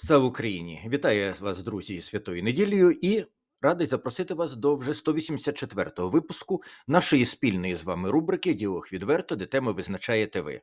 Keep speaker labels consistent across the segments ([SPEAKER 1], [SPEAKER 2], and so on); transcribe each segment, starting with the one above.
[SPEAKER 1] Слава Україні! Вітаю вас, друзі, святою неділею і радий запросити вас до вже 184-го випуску нашої спільної з вами рубрики Діалог відверто, де теми визначаєте ви.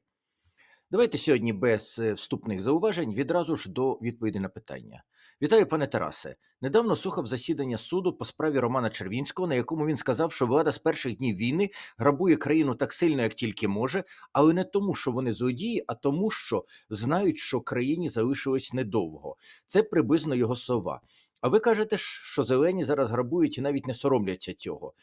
[SPEAKER 1] Давайте сьогодні без е, вступних зауважень відразу ж до відповіді на питання. Вітаю, пане Тарасе. Недавно слухав засідання суду по справі Романа Червінського, на якому він сказав, що влада з перших днів війни грабує країну так сильно, як тільки може, але не тому, що вони злодії, а тому, що знають, що країні залишилось недовго. Це приблизно його слова. А ви кажете, що зелені зараз грабують і навіть не соромляться цього.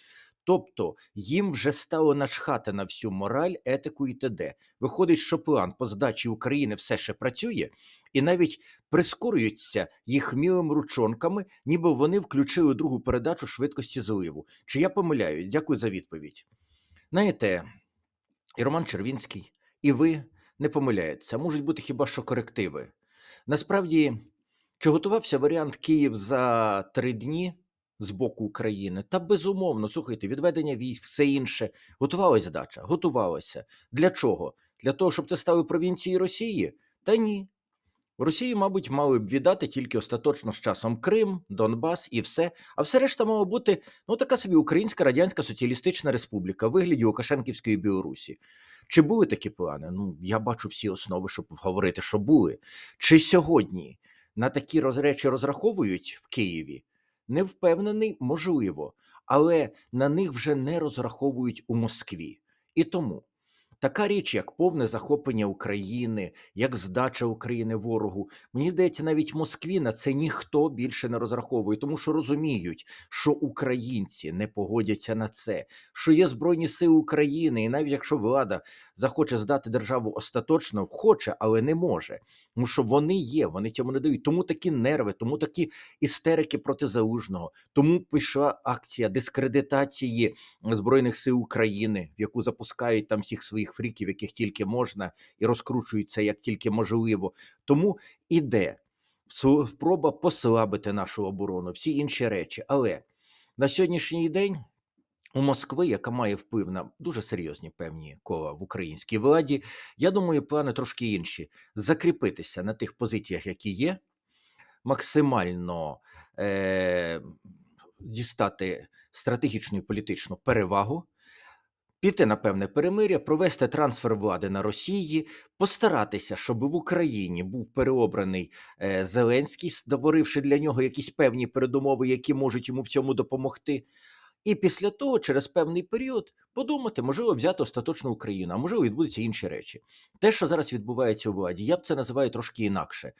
[SPEAKER 1] Тобто їм вже стало начхати на всю мораль, етику і т.д. Виходить, що план по здачі України все ще працює, і навіть прискорюються їх мілими ручонками, ніби вони включили другу передачу швидкості зливу. Чи я помиляюсь? Дякую за відповідь. Знаєте, і Роман Червінський, і ви не помиляєтеся, можуть бути хіба що корективи. Насправді, чи готувався варіант Київ за три дні? З боку України. Та безумовно, слухайте, відведення військ, все інше. Готувалася здача, готувалася. Для чого? Для того, щоб це стали провінції Росії? Та ні. Росії, мабуть, мали б віддати тільки остаточно з часом Крим, Донбас і все. А все решта мало бути ну така собі Українська Радянська Соціалістична Республіка, вигляді Лукашенківської Білорусі. Чи були такі плани? Ну, я бачу всі основи, щоб говорити, що були. Чи сьогодні на такі речі розраховують в Києві? Не впевнений, можливо, але на них вже не розраховують у Москві. І тому така річ, як повне захоплення України, як здача України ворогу, мені здається, навіть Москві на це ніхто більше не розраховує, тому що розуміють, що українці не погодяться на це, що є Збройні Сили України, і навіть якщо влада захоче здати державу остаточно, хоче, але не може. Тому що вони є, вони цьому не дають. Тому такі нерви, тому такі істерики проти залужного. Тому пішла акція дискредитації Збройних сил України, в яку запускають там всіх своїх фріків, яких тільки можна, і розкручують це як тільки можливо. Тому іде спроба послабити нашу оборону, всі інші речі. Але на сьогоднішній день. У Москви, яка має вплив на дуже серйозні певні кола в українській владі, я думаю, плани трошки інші: закріпитися на тих позиціях, які є, максимально е- дістати стратегічну і політичну перевагу, піти на певне перемиря, провести трансфер влади на Росії, постаратися, щоб в Україні був переобраний е- Зеленський, створивши для нього якісь певні передумови, які можуть йому в цьому допомогти. І після того, через певний період, подумати, можливо, взяти остаточну Україну, а можливо, відбудуться інші речі. Те, що зараз відбувається у владі, я б це називаю трошки інакше.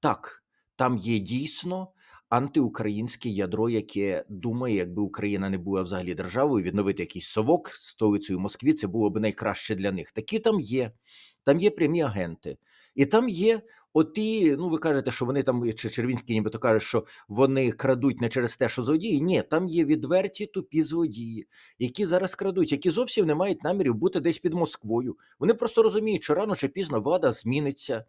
[SPEAKER 1] Так, там є дійсно антиукраїнське ядро, яке думає, якби Україна не була взагалі державою, відновити якийсь совок столицею Москві, це було б найкраще для них. Такі там є, там є прямі агенти, і там є оті, ну ви кажете, що вони там, чи Червінський нібито каже, що вони крадуть не через те, що злодії. Ні, там є відверті тупі злодії, які зараз крадуть, які зовсім не мають намірів бути десь під Москвою. Вони просто розуміють, що рано чи пізно влада зміниться.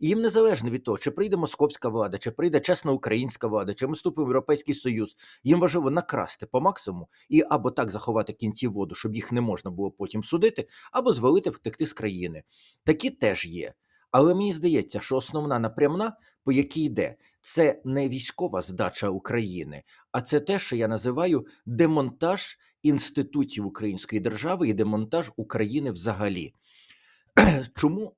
[SPEAKER 1] І їм незалежно від того, чи прийде московська влада, чи прийде чесна українська влада, чи ми вступимо в Європейський Союз. Їм важливо накрасти по максимуму і або так заховати кінці воду, щоб їх не можна було потім судити, або звалити втекти з країни. Такі теж є. Але мені здається, що основна напрямна, по якій йде, це не військова здача України, а це те, що я називаю демонтаж інститутів української держави і демонтаж України взагалі. Чому?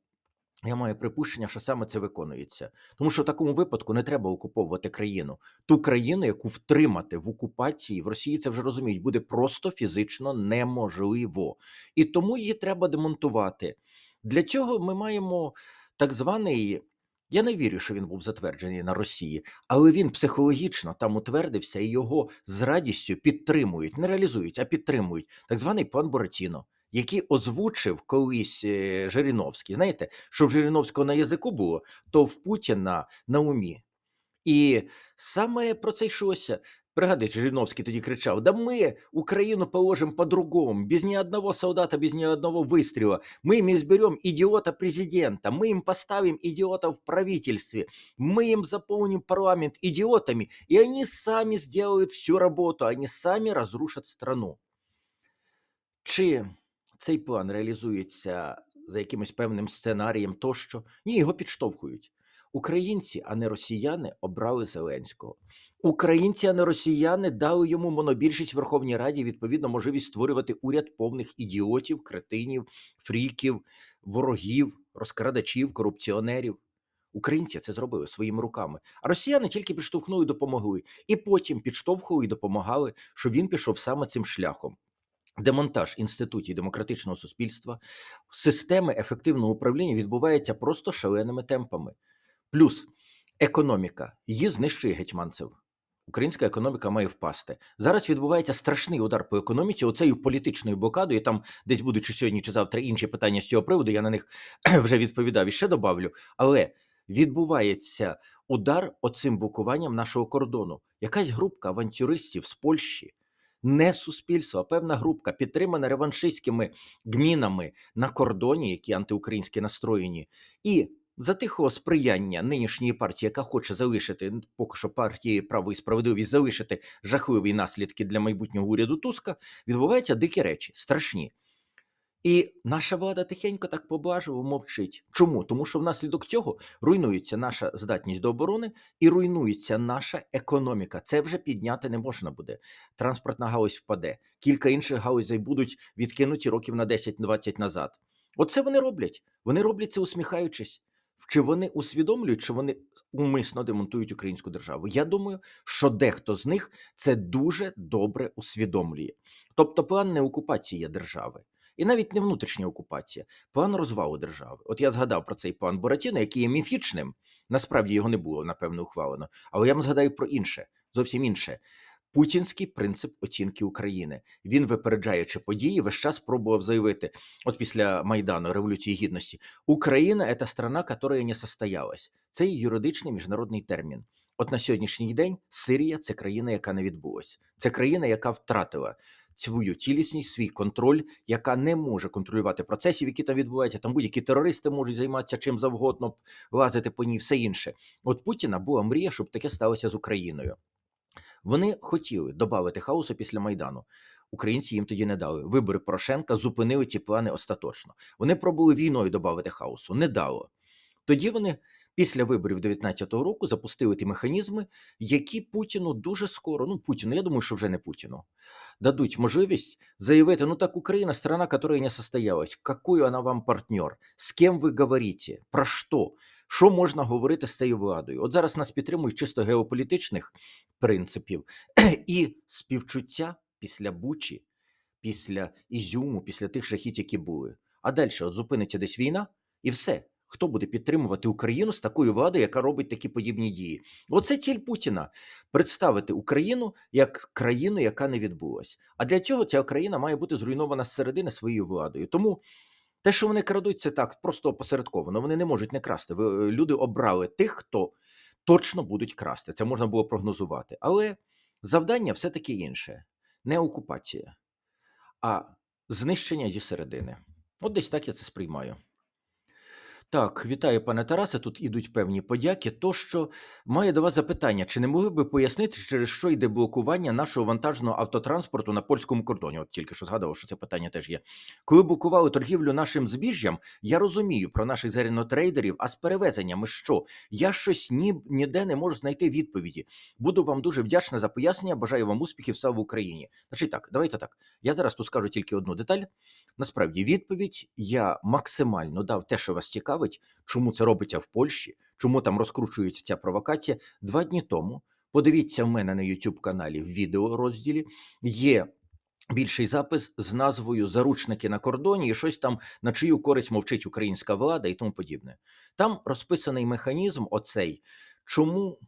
[SPEAKER 1] Я маю припущення, що саме це виконується, тому що в такому випадку не треба окуповувати країну, ту країну, яку втримати в окупації в Росії це вже розуміють, буде просто фізично неможливо, і тому її треба демонтувати. Для цього ми маємо так званий. Я не вірю, що він був затверджений на Росії, але він психологічно там утвердився і його з радістю підтримують, не реалізують, а підтримують так званий план Буратіно, який озвучив колись е, Жириновський. Знаєте, що в Жириновського на язику було, то в Путіна на умі. І саме про це йшлося. Пригадуєте, Жириновський тоді кричав: Да ми Україну положимо по-другому, без ні одного солдата, без ні одного вистріла. Ми їм зберемо ідіота президента, ми їм поставимо ідіота в правительстві, ми їм заповнимо парламент ідіотами, і вони самі зроблять всю роботу, вони самі розрушать страну. Чи цей план реалізується за якимось певним сценарієм тощо? Ні, його підштовхують. Українці, а не росіяни, обрали Зеленського. Українці, а не росіяни, дали йому монобільшість в Верховній Раді, відповідно, можливість створювати уряд повних ідіотів, кретинів, фріків, ворогів, розкрадачів, корупціонерів. Українці це зробили своїми руками, а росіяни тільки підштовхнули і допомогли, і потім підштовхували і допомагали, що він пішов саме цим шляхом. Демонтаж інститутів демократичного суспільства, системи ефективного управління відбувається просто шаленими темпами. Плюс економіка її знищує гетьманцев. Українська економіка має впасти. Зараз відбувається страшний удар по економіці, оцею політичною блокадою. Там десь будуть чи сьогодні, чи завтра інші питання з цього приводу. Я на них вже відповідав і ще добавлю. Але відбувається удар оцим блокуванням нашого кордону. Якась групка авантюристів з Польщі, не суспільство, а певна групка, підтримана реваншистськими гмінами на кордоні, які антиукраїнські настроєні, і за тихого сприяння нинішньої партії, яка хоче залишити поки що партії право і справедливість залишити жахливі наслідки для майбутнього уряду Туска, відбуваються дикі речі, страшні. І наша влада тихенько так поблажливо мовчить. Чому? Тому що внаслідок цього руйнується наша здатність до оборони і руйнується наша економіка. Це вже підняти не можна буде. Транспортна галузь впаде. Кілька інших галузей будуть відкинуті років на 10-20 назад. Оце вони роблять. Вони роблять це усміхаючись. Чи вони усвідомлюють, чи вони умисно демонтують українську державу? Я думаю, що дехто з них це дуже добре усвідомлює. Тобто, план не окупації держави. І навіть не внутрішня окупація, план розвалу держави. От я згадав про цей план Буратіно, який є міфічним. Насправді його не було, напевно, ухвалено. Але я вам згадаю про інше, зовсім інше. Путінський принцип оцінки України. Він, випереджаючи події, весь час пробував заявити: от після Майдану Революції Гідності, Україна це страна, яка не состоялась. Це юридичний міжнародний термін. От на сьогоднішній день Сирія це країна, яка не відбулась. Це країна, яка втратила свою цілісність, свій контроль, яка не може контролювати процесів, які там відбуваються. Там будь-які терористи можуть займатися чим завгодно, лазити по ній, все інше. От Путіна була мрія, щоб таке сталося з Україною. Вони хотіли додати хаосу після майдану. Українці їм тоді не дали. Вибори Порошенка зупинили ці плани остаточно. Вони пробували війною додати хаосу, не дало. Тоді вони після виборів 19-го року запустили ті механізми, які Путіну дуже скоро, ну Путіну, я думаю, що вже не Путіну, дадуть можливість заявити: ну так Україна страна, яка не состоялась. Какой вона вам партнер? З ким ви говорите? Про що? Що можна говорити з цією владою? От зараз нас підтримують чисто геополітичних принципів і співчуття після Бучі, після Ізюму, після тих жахіть, які були. А далі от зупиниться десь війна, і все. Хто буде підтримувати Україну з такою владою, яка робить такі подібні дії? Оце ціль Путіна представити Україну як країну, яка не відбулась. А для цього ця країна має бути зруйнована зсередини своєю владою. Тому те, що вони крадуть, це так просто опосередковано. Вони не можуть не красти. Люди обрали тих, хто точно будуть красти. Це можна було прогнозувати. Але завдання все-таки інше: не окупація, а знищення зі середини. От десь так я це сприймаю. Так, вітаю, пане Тарасе. Тут ідуть певні подяки. То що має до вас запитання: чи не могли би пояснити, через що йде блокування нашого вантажного автотранспорту на польському кордоні? От тільки що згадував, що це питання теж є. Коли блокували торгівлю нашим збіжжям, я розумію про наших зернотрейдерів, а з перевезеннями що? Я щось ні, ніде не можу знайти відповіді. Буду вам дуже вдячна за пояснення. Бажаю вам успіхів все в Україні. Значить так, давайте так. Я зараз тут скажу тільки одну деталь. Насправді, відповідь я максимально дав те, що вас цікавить, чому це робиться в Польщі, чому там розкручується ця провокація. Два дні тому. Подивіться в мене на youtube каналі в відео розділі. Є більший запис з назвою Заручники на кордоні і щось там на чию користь мовчить українська влада і тому подібне. Там розписаний механізм оцей, чому.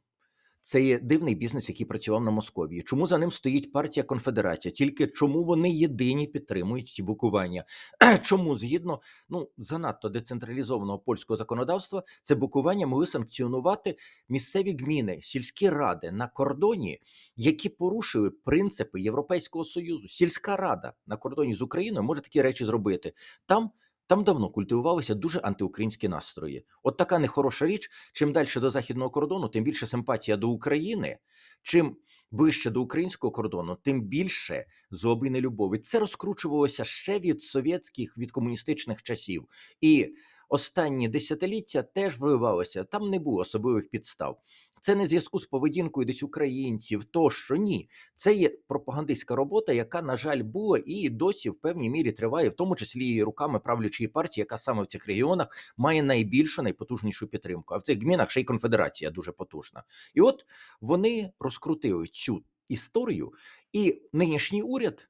[SPEAKER 1] Це є дивний бізнес, який працював на Московії. Чому за ним стоїть партія Конфедерація? Тільки чому вони єдині підтримують ці букування? Чому згідно ну занадто децентралізованого польського законодавства це букування могли санкціонувати місцеві гміни, сільські ради на кордоні, які порушили принципи Європейського союзу. Сільська рада на кордоні з Україною може такі речі зробити. Там там давно культивувалися дуже антиукраїнські настрої. От така нехороша річ. Чим далі до західного кордону, тим більше симпатія до України. Чим ближче до українського кордону, тим більше злоби нелюбові. Це розкручувалося ще від совєтських, від комуністичних часів. І останні десятиліття теж виявилося, там не було особливих підстав. Це не зв'язку з поведінкою десь українців, тощо ні. Це є пропагандистська робота, яка, на жаль, була і досі в певній мірі триває, в тому числі і руками правлячої партії, яка саме в цих регіонах має найбільшу, найпотужнішу підтримку. А в цих гмінах ще й конфедерація дуже потужна. І от вони розкрутили цю історію, і нинішній уряд,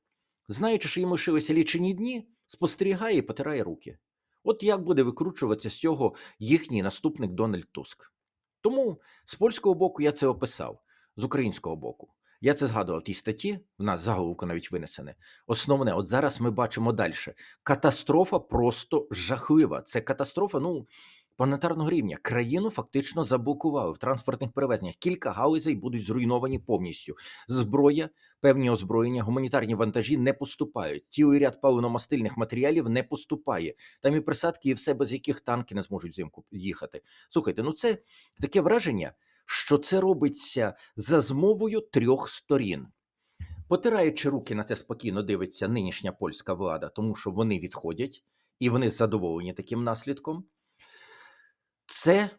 [SPEAKER 1] знаючи, що йому лишилися лічені дні, спостерігає і потирає руки. От як буде викручуватися з цього їхній наступник Дональд Туск. Тому з польського боку я це описав, з українського боку. Я це згадував в тій статті, в нас заголовку навіть винесене. Основне, от зараз ми бачимо далі. Катастрофа просто жахлива. Це катастрофа, ну, планетарного рівня. Країну фактично заблокували в транспортних перевезеннях. Кілька галузей будуть зруйновані повністю. Зброя, певні озброєння, гуманітарні вантажі не поступають. Цілий ряд паливно-мастильних матеріалів не поступає. Там і присадки, і все, без яких танки не зможуть взимку їхати. Слухайте, ну це таке враження, що це робиться за змовою трьох сторін. Потираючи руки на це спокійно дивиться нинішня польська влада, тому що вони відходять і вони задоволені таким наслідком. Це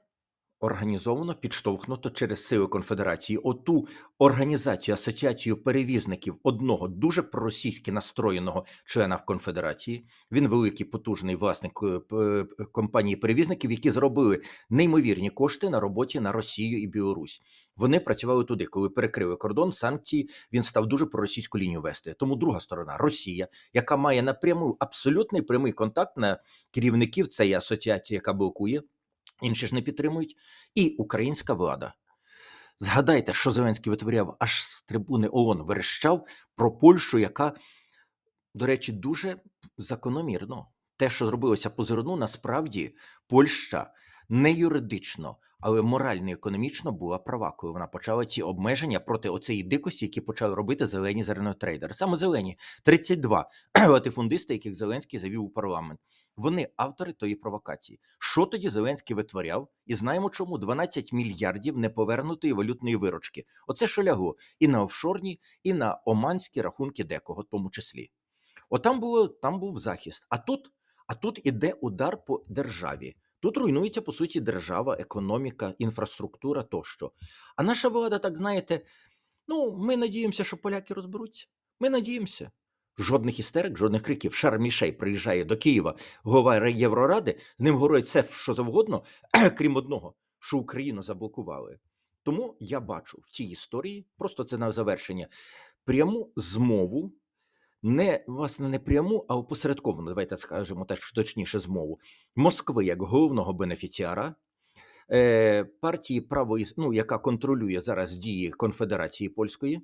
[SPEAKER 1] організовано, підштовхнуто через сили конфедерації. Оту організацію, асоціацію перевізників одного дуже проросійськи настроєного члена в конфедерації. Він великий потужний власник е, п- компанії перевізників, які зробили неймовірні кошти на роботі на Росію і Білорусь. Вони працювали туди, коли перекрили кордон, санкції. Він став дуже проросійську лінію вести. Тому друга сторона Росія, яка має напряму абсолютний прямий контакт на керівників цієї асоціації, яка блокує. Інші ж не підтримують, і українська влада. Згадайте, що Зеленський витворяв аж з трибуни ООН верещав про Польщу, яка, до речі, дуже закономірно. Те, що зробилося по зерну, насправді Польща не юридично, але морально і економічно була права, коли вона почала ці обмеження проти оцеї дикості, які почали робити зелені зернотрейдери. Саме зелені 32 латифундисти, яких Зеленський завів у парламент. Вони автори тої провокації. Що тоді Зеленський витворяв? І знаємо, чому 12 мільярдів неповернутої валютної виручки. Оце що лягло і на офшорні, і на оманські рахунки декого, в тому числі. Отам було там був захист. А тут, а тут іде удар по державі. Тут руйнується по суті держава, економіка, інфраструктура тощо. А наша влада, так знаєте, ну ми надіємося, що поляки розберуться. Ми надіємося. Жодних істерик, жодних криків. Шар Мішей приїжджає до Києва, голова Євроради, з ним говорить все, що завгодно, крім одного, що Україну заблокували. Тому я бачу в цій історії, просто це на завершення, пряму змову, не власне не пряму, а опосередковану, давайте скажемо теж точніше змову Москви як головного бенефіціара. е, Партії правої, ну, яка контролює зараз дії Конфедерації Польської,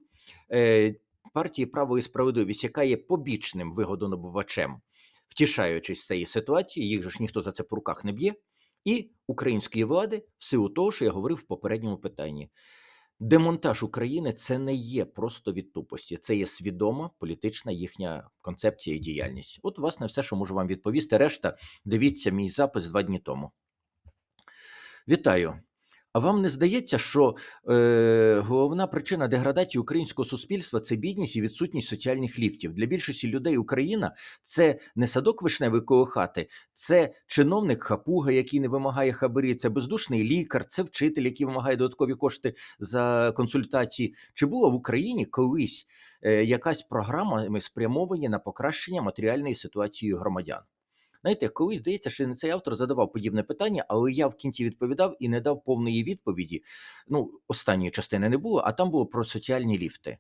[SPEAKER 1] е, партії право і справедливість, яка є побічним вигодонабувачем, втішаючись з цієї ситуації, їх же ж ніхто за це по руках не б'є, і української влади, в силу того, що я говорив в попередньому питанні. Демонтаж України це не є просто від тупості, це є свідома політична їхня концепція і діяльність. От, власне, все, що можу вам відповісти. Решта дивіться мій запис два дні тому. Вітаю. А вам не здається, що е, головна причина деградації українського суспільства це бідність і відсутність соціальних ліфтів. Для більшості людей Україна це не садок вишневий хати, це чиновник хапуга, який не вимагає хабарі, це бездушний лікар, це вчитель, який вимагає додаткові кошти за консультації. Чи була в Україні колись е, якась програма спрямовані на покращення матеріальної ситуації громадян? Знаєте, колись здається, що не цей автор задавав подібне питання, але я в кінці відповідав і не дав повної відповіді. Ну, останньої частини не було, а там було про соціальні ліфти.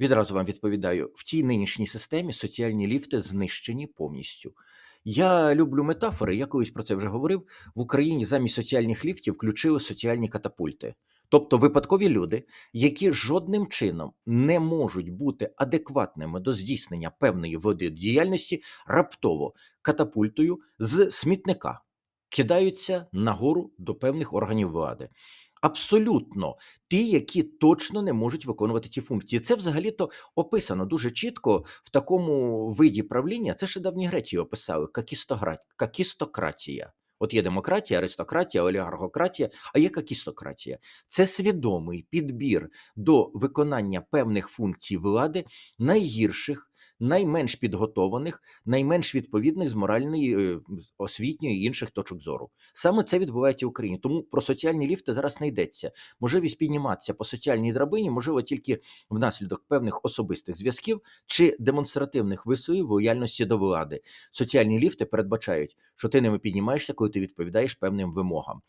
[SPEAKER 1] Відразу вам відповідаю: в цій нинішній системі соціальні ліфти знищені повністю. Я люблю метафори, я колись про це вже говорив. В Україні замість соціальних ліфтів включили соціальні катапульти. Тобто випадкові люди, які жодним чином не можуть бути адекватними до здійснення певної води діяльності, раптово катапультою з смітника кидаються нагору до певних органів влади. Абсолютно ті, які точно не можуть виконувати ці функції. Це взагалі-то описано дуже чітко в такому виді правління. Це ще давні Греції описали какістократія. От є демократія, аристократія, олігархократія, а є какістократія. Це свідомий підбір до виконання певних функцій влади найгірших, найменш підготованих, найменш відповідних з моральної, е, освітньої і інших точок зору. Саме це відбувається в Україні. Тому про соціальні ліфти зараз не йдеться. Можливість підніматися по соціальній драбині можливо тільки внаслідок певних особистих зв'язків чи демонстративних висувів лояльності до влади. Соціальні ліфти передбачають, що ти ними піднімаєшся, коли ти відповідаєш певним вимогам.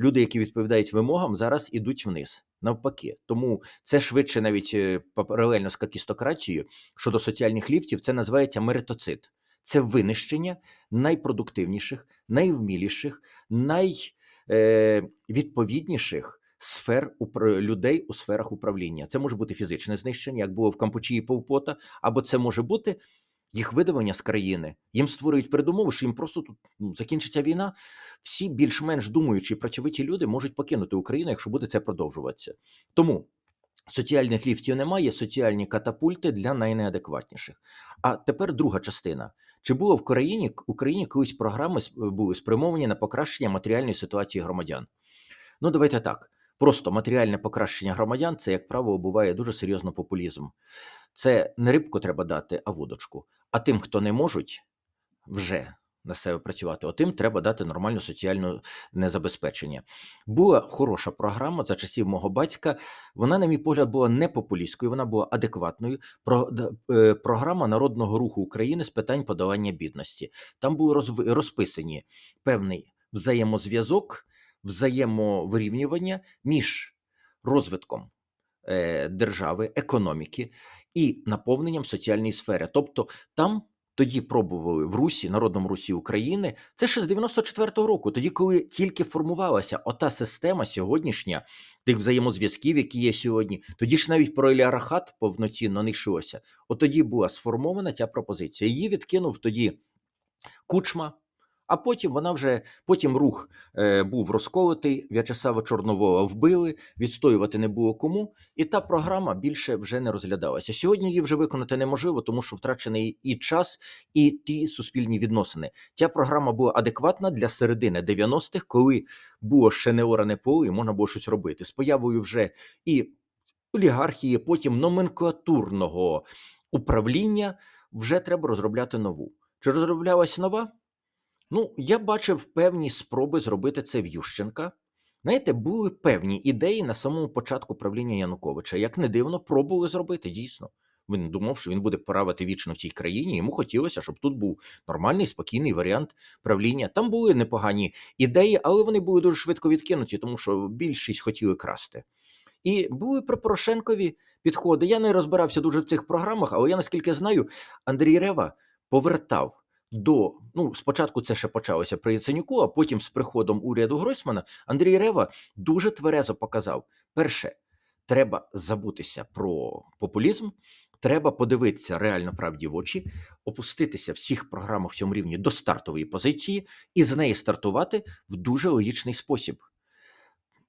[SPEAKER 1] Люди, які відповідають вимогам, зараз ідуть вниз. Навпаки, тому це швидше навіть е, паралельно з какістократією щодо соціальних ліфтів, це називається меритоцит. Це винищення найпродуктивніших, найвміліших, найвідповідніших сфер упр- людей у сферах управління. Це може бути фізичне знищення, як було в Кампучії Повпота, або це може бути їх видавання з країни. Їм створюють передумови, що їм просто тут ну, закінчиться війна. Всі більш-менш думаючі працьовиті люди можуть покинути Україну, якщо буде це продовжуватися. Тому соціальних ліфтів немає, соціальні катапульти для найнеадекватніших. А тепер друга частина. Чи було в країні Україні колись програми були спрямовані на покращення матеріальної ситуації громадян? Ну, давайте так. Просто матеріальне покращення громадян це, як правило, буває дуже серйозно популізм. Це не рибку треба дати, а вудочку. А тим, хто не можуть вже на себе працювати, отим треба дати нормальну соціальну незабезпечення. Була хороша програма за часів мого батька. Вона, на мій погляд, була не популістською, вона була адекватною. Про, е, програма Народного руху України з питань подолання бідності. Там були розв- розписані певний взаємозв'язок, взаємовирівнювання між розвитком е, держави, економіки і наповненням соціальної сфери. Тобто там тоді пробували в Русі, Народному Русі України, це ще з 94-го року, тоді, коли тільки формувалася ота система сьогоднішня тих взаємозв'язків, які є сьогодні, тоді ж навіть про олігархат повноцінно не йшлося. От тоді була сформована ця пропозиція. Її відкинув тоді Кучма. А потім вона вже потім рух е, був розколотий, В'ячеслава Чорновола вбили, відстоювати не було кому, і та програма більше вже не розглядалася. Сьогодні її вже виконати неможливо, тому що втрачений і час, і ті суспільні відносини. Ця програма була адекватна для середини 90-х, коли було ще не оране поле, і можна було щось робити. З появою вже і олігархії, потім номенклатурного управління, вже треба розробляти нову. Чи розроблялась нова? Ну, я бачив певні спроби зробити це в Ющенка. Знаєте, були певні ідеї на самому початку правління Януковича. Як не дивно, пробували зробити дійсно. Він думав, що він буде правити вічно в цій країні. Йому хотілося, щоб тут був нормальний, спокійний варіант правління. Там були непогані ідеї, але вони були дуже швидко відкинуті, тому що більшість хотіли красти. І були при Порошенкові підходи. Я не розбирався дуже в цих програмах, але я наскільки знаю, Андрій Рева повертав до ну спочатку це ще почалося при Яценюку, а потім з приходом уряду Гройсмана Андрій Рева дуже тверезо показав: перше, треба забутися про популізм. Треба подивитися реально правді в очі, опуститися всіх програмах в цьому рівні до стартової позиції і з неї стартувати в дуже логічний спосіб.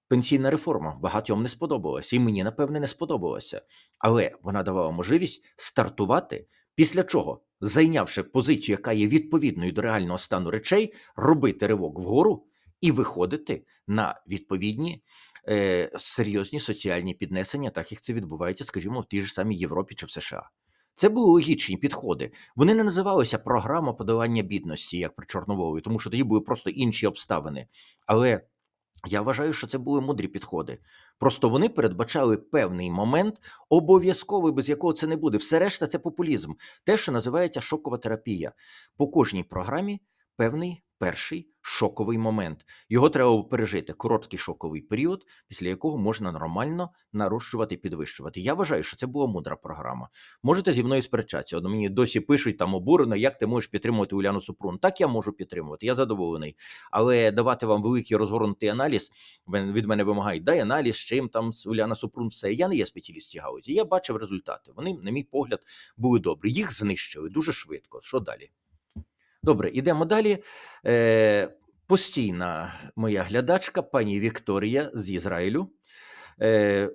[SPEAKER 1] Пенсійна реформа багатьом не сподобалася, і мені, напевне, не сподобалася. Але вона давала можливість стартувати, після чого, зайнявши позицію, яка є відповідною до реального стану речей, робити ривок вгору і виходити на відповідні е, серйозні соціальні піднесення, так як це відбувається, скажімо, в тій ж самій Європі чи в США. Це були логічні підходи. Вони не називалися програма подолання бідності, як при Чорноволі, тому що тоді були просто інші обставини. Але я вважаю, що це були мудрі підходи. Просто вони передбачали певний момент, обов'язковий, без якого це не буде. Все решта це популізм, те, що називається шокова терапія. По кожній програмі певний перший шоковий момент. Його треба пережити короткий шоковий період, після якого можна нормально нарощувати, підвищувати. Я вважаю, що це була мудра програма. Можете зі мною сперечатися. От мені досі пишуть там обурено, як ти можеш підтримувати Уляну Супрун. Так я можу підтримувати, я задоволений. Але давати вам великий розгорнутий аналіз від мене вимагають, дай аналіз, чим там Уляна Супрун все. Я не є спеціаліст в цій гаузі. Я бачив результати. Вони, на мій погляд, були добрі. Їх знищили дуже швидко. Що далі? Добре, ідемо далі. Е, постійна моя глядачка, пані Вікторія з Ізраїлю. Е,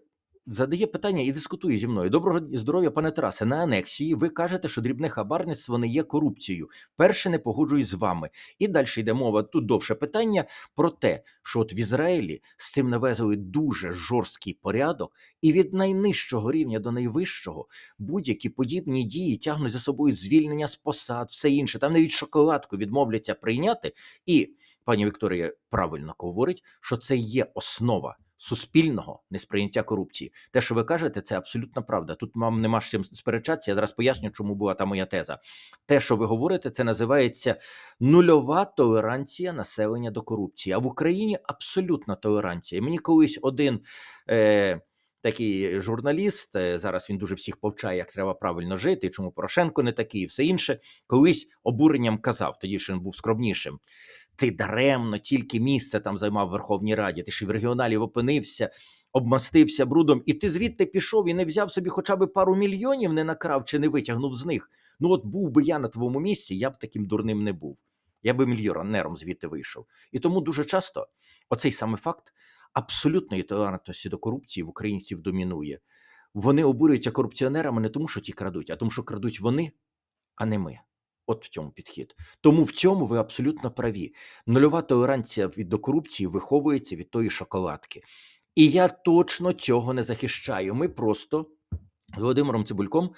[SPEAKER 1] задає питання і дискутує зі мною. Доброго здоров'я, пане Тарасе. На анексії ви кажете, що дрібне хабарництво не є корупцією. Перше не погоджуюсь з вами. І далі йде мова. Тут довше питання про те, що от в Ізраїлі з цим навезли дуже жорсткий порядок, і від найнижчого рівня до найвищого будь-які подібні дії тягнуть за собою звільнення з посад, все інше. Там навіть шоколадку відмовляться прийняти. І пані Вікторія правильно говорить, що це є основа суспільного несприйняття корупції. Те, що ви кажете, це абсолютна правда. Тут вам нема з чим сперечатися. Я зараз поясню, чому була та моя теза. Те, що ви говорите, це називається нульова толеранція населення до корупції. А в Україні абсолютна толеранція. Мені колись один. Е- Такий журналіст е, зараз він дуже всіх повчає, як треба правильно жити, чому Порошенко не такий, і все інше. Колись обуренням казав, тоді ще він був скромнішим. Ти даремно тільки місце там займав в Верховній Раді. Ти ж і в регіоналі опинився, обмастився брудом, і ти звідти пішов і не взяв собі хоча б пару мільйонів, не накрав чи не витягнув з них. Ну, от був би я на твоєму місці, я б таким дурним не був. Я би мільйонером звідти вийшов. І тому дуже часто оцей саме факт абсолютної толерантності до корупції в українців домінує. Вони обурюються корупціонерами не тому, що ті крадуть, а тому, що крадуть вони, а не ми. От в цьому підхід. Тому в цьому ви абсолютно праві. Нульова толеранція від до корупції виховується від тої шоколадки. І я точно цього не захищаю. Ми просто з Володимиром Цибульком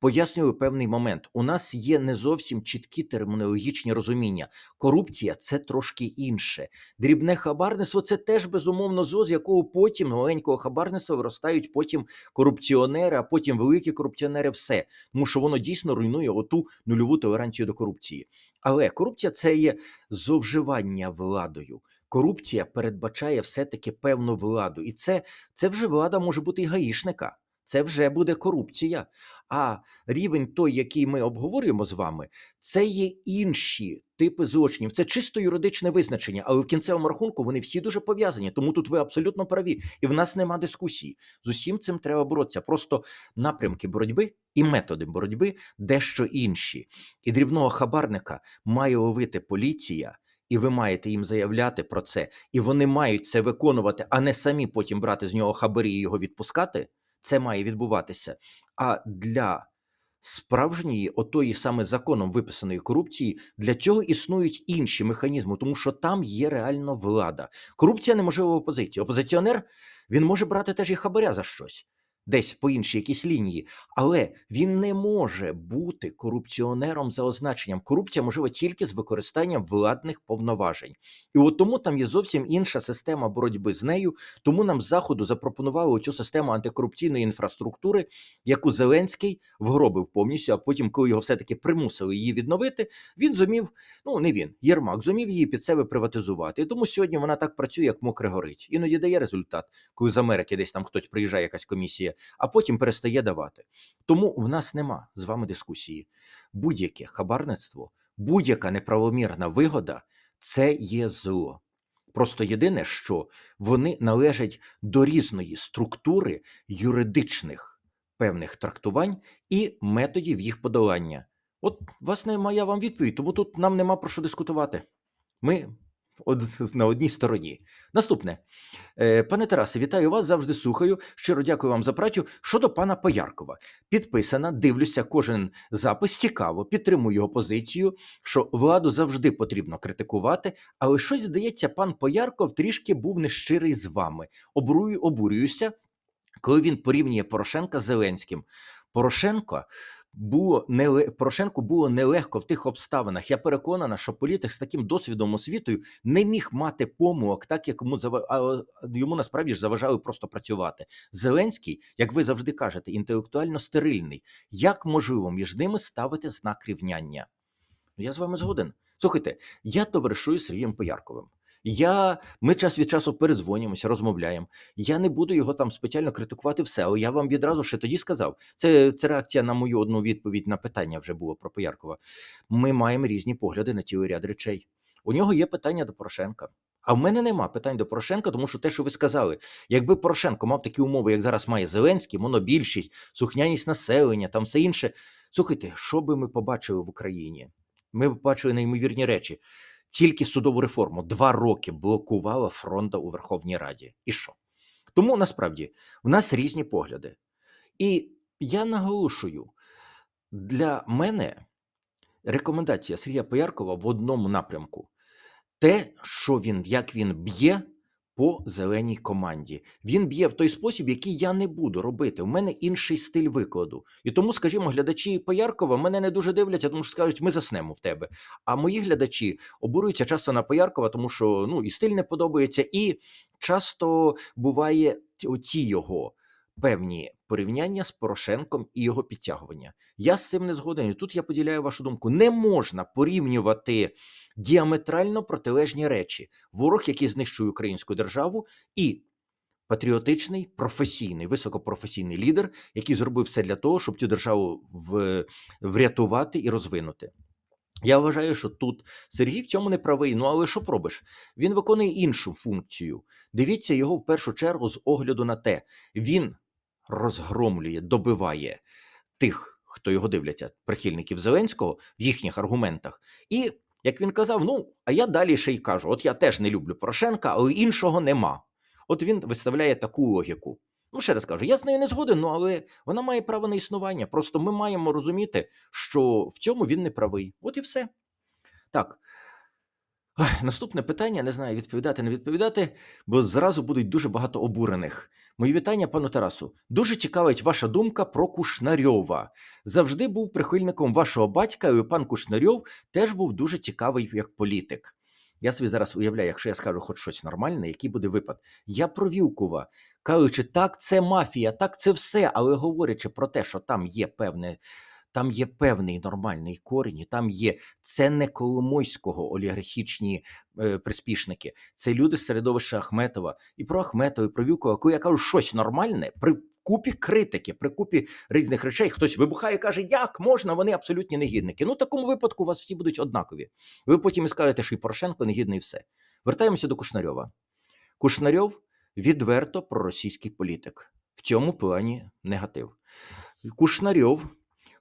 [SPEAKER 1] пояснюю певний момент. У нас є не зовсім чіткі термінологічні розуміння. Корупція це трошки інше. Дрібне хабарництво це теж безумовно зо, з якого потім маленького хабарництва виростають потім корупціонери, а потім великі корупціонери. Все тому, що воно дійсно руйнує оту нульову толеранцію до корупції. Але корупція це є зловживання владою. Корупція передбачає все-таки певну владу, і це, це вже влада може бути і гаїшника. Це вже буде корупція. А рівень той, який ми обговорюємо з вами, це є інші типи злочинів. Це чисто юридичне визначення, але в кінцевому рахунку вони всі дуже пов'язані. Тому тут ви абсолютно праві, і в нас нема дискусії. З усім цим треба боротися. Просто напрямки боротьби і методи боротьби дещо інші. І дрібного хабарника має ловити поліція. І ви маєте їм заявляти про це, і вони мають це виконувати, а не самі потім брати з нього хабарі і його відпускати це має відбуватися. А для справжньої, отої саме законом виписаної корупції, для цього існують інші механізми, тому що там є реально влада. Корупція неможлива в опозиції. Опозиціонер він може брати теж і хабаря за щось. Десь по іншій якійсь лінії, але він не може бути корупціонером за означенням. Корупція можлива тільки з використанням владних повноважень, і от тому там є зовсім інша система боротьби з нею. Тому нам заходу запропонували цю систему антикорупційної інфраструктури, яку Зеленський вгробив повністю. А потім, коли його все таки примусили її відновити, він зумів. Ну не він, Єрмак зумів її під себе приватизувати. І тому сьогодні вона так працює, як мокре горить. Іноді дає результат, коли з Америки десь там хтось приїжджає, якась комісія а потім перестає давати. Тому в нас нема з вами дискусії. Будь-яке хабарництво, будь-яка неправомірна вигода це є зло. Просто єдине, що вони належать до різної структури юридичних певних трактувань і методів їх подолання. От, власне, моя вам відповідь, тому тут нам нема про що дискутувати. Ми на одній стороні. Наступне, е, пане Тарасе, вітаю вас, завжди слухаю. Щиро дякую вам за працю. Щодо пана Пояркова, підписана, дивлюся, кожен запис цікаво, підтримую його позицію, що владу завжди потрібно критикувати, але щось здається, пан Поярков трішки був нещирий з вами. Обурую, обурююся, коли він порівнює Порошенка з Зеленським. Порошенко було не Порошенку було нелегко в тих обставинах. Я переконана, що політик з таким досвідом освітою не міг мати помилок, так як йому а йому насправді ж заважали просто працювати. Зеленський, як ви завжди кажете, інтелектуально стерильний. Як можливо між ними ставити знак рівняння? Я з вами згоден. Слухайте, я товаришую Сергієм Поярковим. Я, Ми час від часу передзвонюємося, розмовляємо. Я не буду його там спеціально критикувати все, я вам відразу ще тоді сказав. Це це реакція на мою одну відповідь на питання вже було про Пояркова. Ми маємо різні погляди на цілий ряд речей. У нього є питання до Порошенка. А в мене нема питань до Порошенка, тому що те, що ви сказали, якби Порошенко мав такі умови, як зараз має Зеленський, монобільшість, сухняність населення, там все інше. Слухайте, що би ми побачили в Україні? Ми побачили неймовірні речі. Тільки судову реформу два роки блокувала фронта у Верховній Раді. І що? Тому насправді в нас різні погляди. І я наголошую, для мене рекомендація Сергія Пояркова в одному напрямку: те, що він, як він б'є по зеленій команді. Він б'є в той спосіб, який я не буду робити. У мене інший стиль викладу. І тому, скажімо, глядачі Пояркова мене не дуже дивляться, тому що скажуть, ми заснемо в тебе. А мої глядачі обурюються часто на Пояркова, тому що ну і стиль не подобається, і часто буває оці його певні порівняння з Порошенком і його підтягування. Я з цим не згоден. І тут я поділяю вашу думку. Не можна порівнювати діаметрально протилежні речі: ворог, який знищує українську державу, і патріотичний, професійний, високопрофесійний лідер, який зробив все для того, щоб цю державу врятувати і розвинути. Я вважаю, що тут Сергій в цьому не правий. Ну але що пробиш? Він виконує іншу функцію. Дивіться його в першу чергу з огляду на те, він розгромлює, добиває тих, хто його дивляться, прихильників Зеленського в їхніх аргументах. І як він казав, ну а я далі ще й кажу: от я теж не люблю Порошенка, але іншого нема. От він виставляє таку логіку. Ну, ще раз кажу, я з нею не згоден, ну але вона має право на існування. Просто ми маємо розуміти, що в цьому він не правий. От і все. Так. Ой, наступне питання, не знаю, відповідати, не відповідати, бо зразу будуть дуже багато обурених. Мої вітання, пану Тарасу. Дуже цікавить ваша думка про Кушнарьова. Завжди був прихильником вашого батька, і пан Кушнарьов теж був дуже цікавий як політик. Я собі зараз уявляю, якщо я скажу хоч щось нормальне, який буде випад. Я про Вілкова, кажучи, так, це мафія, так, це все, але говорячи про те, що там є певне. Там є певний нормальний корінь, і там є це не Коломойського олігархічні е, приспішники, це люди з середовища Ахметова. І про Ахметова, і про Вілкова, коли я кажу щось нормальне, при купі критики, при купі різних речей, хтось вибухає і каже, як можна, вони абсолютні негідники. Ну, в такому випадку у вас всі будуть однакові. Ви потім і скажете, що і Порошенко негідний, і все. Вертаємося до Кушнарьова. Кушнарьов відверто проросійський політик. В цьому плані негатив. Кушнарьов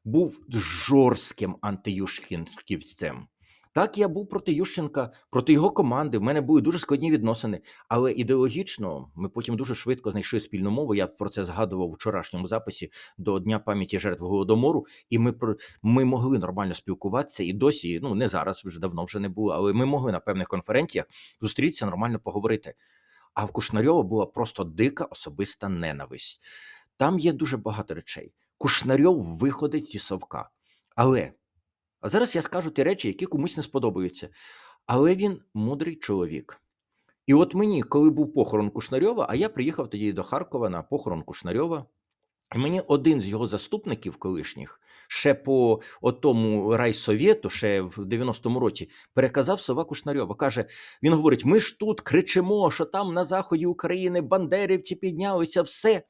[SPEAKER 1] був жорстким антиющенківцем. Так, я був проти Ющенка, проти його команди. В мене були дуже складні відносини. Але ідеологічно ми потім дуже швидко знайшли спільну мову. Я про це згадував у вчорашньому записі до Дня пам'яті жертв голодомору. І ми ми могли нормально спілкуватися і досі. Ну не зараз, вже давно вже не було, але ми могли на певних конференціях зустрітися, нормально поговорити. А в Кушнарьова була просто дика особиста ненависть. Там є дуже багато речей. Кушнарьов виходить зі совка. Але а зараз я скажу ті речі, які комусь не сподобаються. Але він мудрий чоловік. І от мені, коли був похорон Кушнарьова, а я приїхав тоді до Харкова на похорон Кушнарьова, і мені один з його заступників колишніх, ще по отому райсовєту, ще в 90-му році, переказав сова Кушнарьова. Каже: він говорить: ми ж тут кричимо, що там на заході України бандерівці піднялися, все.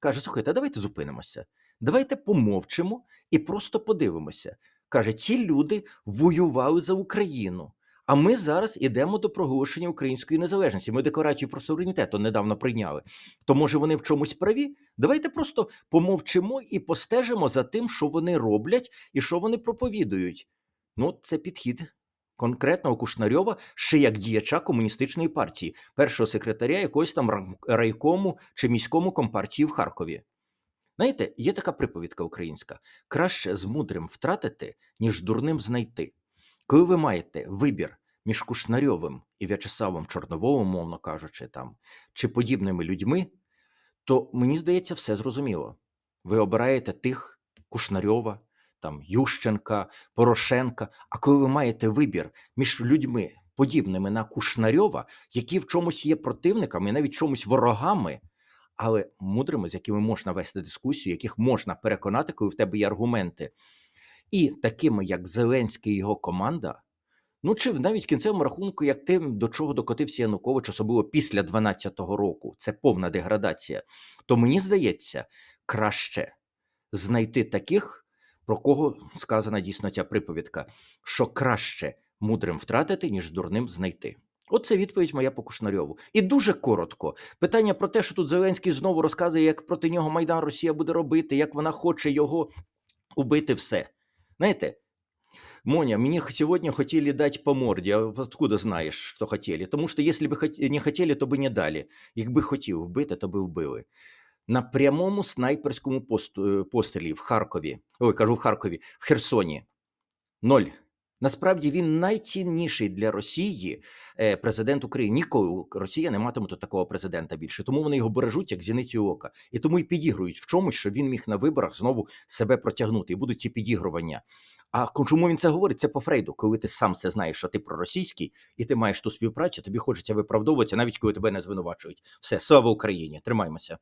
[SPEAKER 1] Каже: слухайте, давайте зупинимося. Давайте помовчимо і просто подивимося. Каже, ці люди воювали за Україну. А ми зараз ідемо до проголошення української незалежності. Ми декларацію про суверенітет недавно прийняли. То може вони в чомусь праві? Давайте просто помовчимо і постежимо за тим, що вони роблять і що вони проповідують. Ну, це підхід конкретного Кушнарьова ще як діяча комуністичної партії, першого секретаря якогось там райкому чи міському компартії в Харкові. Знаєте, є така приповідка українська: краще з мудрим втратити, ніж дурним знайти. Коли ви маєте вибір між Кушнарьовим і В'ячеславом Чорноволом, мовно кажучи, там, чи подібними людьми, то мені здається, все зрозуміло. Ви обираєте тих Кушнарьова, там, Ющенка, Порошенка. А коли ви маєте вибір між людьми, подібними на Кушнарьова, які в чомусь є противниками, навіть чомусь ворогами, але мудрими, з якими можна вести дискусію, яких можна переконати, коли в тебе є аргументи, і такими, як Зеленський і його команда, ну чи навіть в кінцевому рахунку, як тим, до чого докотився Янукович, особливо після 12-го року, це повна деградація, то мені здається, краще знайти таких, про кого сказана дійсно ця приповідка, що краще мудрим втратити, ніж дурним знайти. Оце відповідь моя по Кушнарьову. І дуже коротко. Питання про те, що тут Зеленський знову розказує, як проти нього Майдан Росія буде робити, як вона хоче його убити все. Знаєте, Моня, мне х- сегодня хотели дать по морді. А откуда знаєш, що хотіли? Тому що якщо б не хотіли, то би не дали. Якби хотів вбити, то би вбили. На прямому снайперському е, пострілі в Харкові, ой, кажу в Харкові, в Херсоні. Ноль. Насправді він найцінніший для Росії е, президент України. Ніколи Росія не матиме такого президента більше. Тому вони його бережуть як зіницю ока. І тому і підігрують в чомусь, що він міг на виборах знову себе протягнути. І будуть ці підігрування. А чому він це говорить? Це по Фрейду, коли ти сам це знаєш, що ти проросійський, і ти маєш ту співпрацю, тобі хочеться виправдовуватися, навіть коли тебе не звинувачують. Все, слава Україні! Тримаймося.